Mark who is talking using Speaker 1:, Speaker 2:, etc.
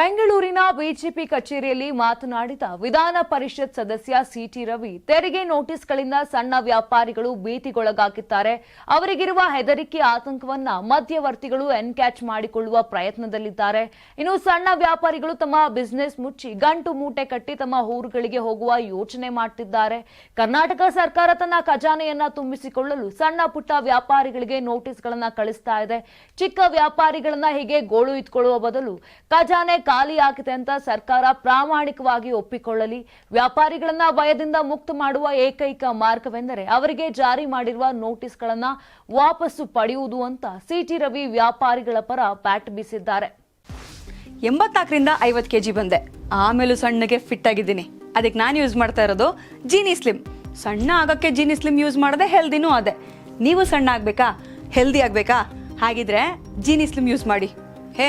Speaker 1: ಬೆಂಗಳೂರಿನ ಬಿಜೆಪಿ ಕಚೇರಿಯಲ್ಲಿ ಮಾತನಾಡಿದ ವಿಧಾನ ಪರಿಷತ್ ಸದಸ್ಯ ಸಿಟಿ ರವಿ, ತೆರಿಗೆ ನೋಟಿಸ್ಗಳಿಂದ ಸಣ್ಣ ವ್ಯಾಪಾರಿಗಳು ಭೀತಿಗೊಳಗಾಗಿದ್ದಾರೆ. ಅವರಿಗಿರುವ ಹೆದರಿಕೆ ಆತಂಕವನ್ನ ಮಧ್ಯವರ್ತಿಗಳು ಎನ್ಕ್ಯಾಚ್ ಮಾಡಿಕೊಳ್ಳುವ ಪ್ರಯತ್ನದಲ್ಲಿದ್ದಾರೆ. ಇನ್ನು ಸಣ್ಣ ವ್ಯಾಪಾರಿಗಳು ತಮ್ಮ ಬಿಸಿನೆಸ್ ಮುಚ್ಚಿ ಗಂಟು ಮೂಟೆ ಕಟ್ಟಿ ತಮ್ಮ ಊರುಗಳಿಗೆ ಹೋಗುವ ಯೋಚನೆ ಮಾಡ್ತಿದ್ದಾರೆ. ಕರ್ನಾಟಕ ಸರ್ಕಾರ ತನ್ನ ಖಜಾನೆಯನ್ನ ತುಂಬಿಸಿಕೊಳ್ಳಲು ಸಣ್ಣ ಪುಟ್ಟ ವ್ಯಾಪಾರಿಗಳಿಗೆ ನೋಟಿಸ್ಗಳನ್ನ ಕಳಿಸ್ತಾ ಇದೆ. ಚಿಕ್ಕ ವ್ಯಾಪಾರಿಗಳನ್ನ ಹೀಗೆ ಗೋಳು ಇಟ್ಕೊಳ್ಳುವ ಬದಲು ಖಜಾನೆ ಖಾಲಿಯಾಗಿದೆ ಅಂತ ಸರ್ಕಾರ ಪ್ರಾಮಾಣಿಕವಾಗಿ ಒಪ್ಪಿಕೊಳ್ಳಲಿ. ವ್ಯಾಪಾರಿಗಳನ್ನ ಭಯದಿಂದ ಮುಕ್ತ ಮಾಡುವ ಏಕೈಕ ಮಾರ್ಗವೆಂದರೆ ಅವರಿಗೆ ಜಾರಿ ಮಾಡಿರುವ ನೋಟಿಸ್ಗಳನ್ನ ವಾಪಸ್ಸು ಪಡೆಯುವುದು ಅಂತ ಸಿಟಿ ರವಿ ವ್ಯಾಪಾರಿಗಳ ಪರ ಬ್ಯಾಟ್ ಬೀಸಿದ್ದಾರೆ.
Speaker 2: ಎಂಬತ್ನಾಲ್ಕರಿಂದ ಐವತ್ತು ಕೆ ಜಿ ಬಂದೆ. ಆಮೇಲೂ ಸಣ್ಣಗೆ ಫಿಟ್ ಆಗಿದ್ದೀನಿ. ಅದಕ್ಕೆ ನಾನು ಯೂಸ್ ಮಾಡ್ತಾ ಇರೋದು ಜೀನಿ ಸ್ಲಿಮ್ ಸಣ್ಣ ಆಗಕ್ಕೆ ಜೀನಿ ಸ್ಲಿಮ್ ಯೂಸ್ ಮಾಡದೆ ಹೆಲ್ದಿನೂ ಅದೇ. ನೀವು ಸಣ್ಣ ಆಗಬೇಕಾ? ಹೆಲ್ದಿ ಆಗಬೇಕಾ? ಹಾಗಿದ್ರೆ ಜೀನಿ ಸ್ಲಿಮ್ ಯೂಸ್ ಮಾಡಿ. ಹೇ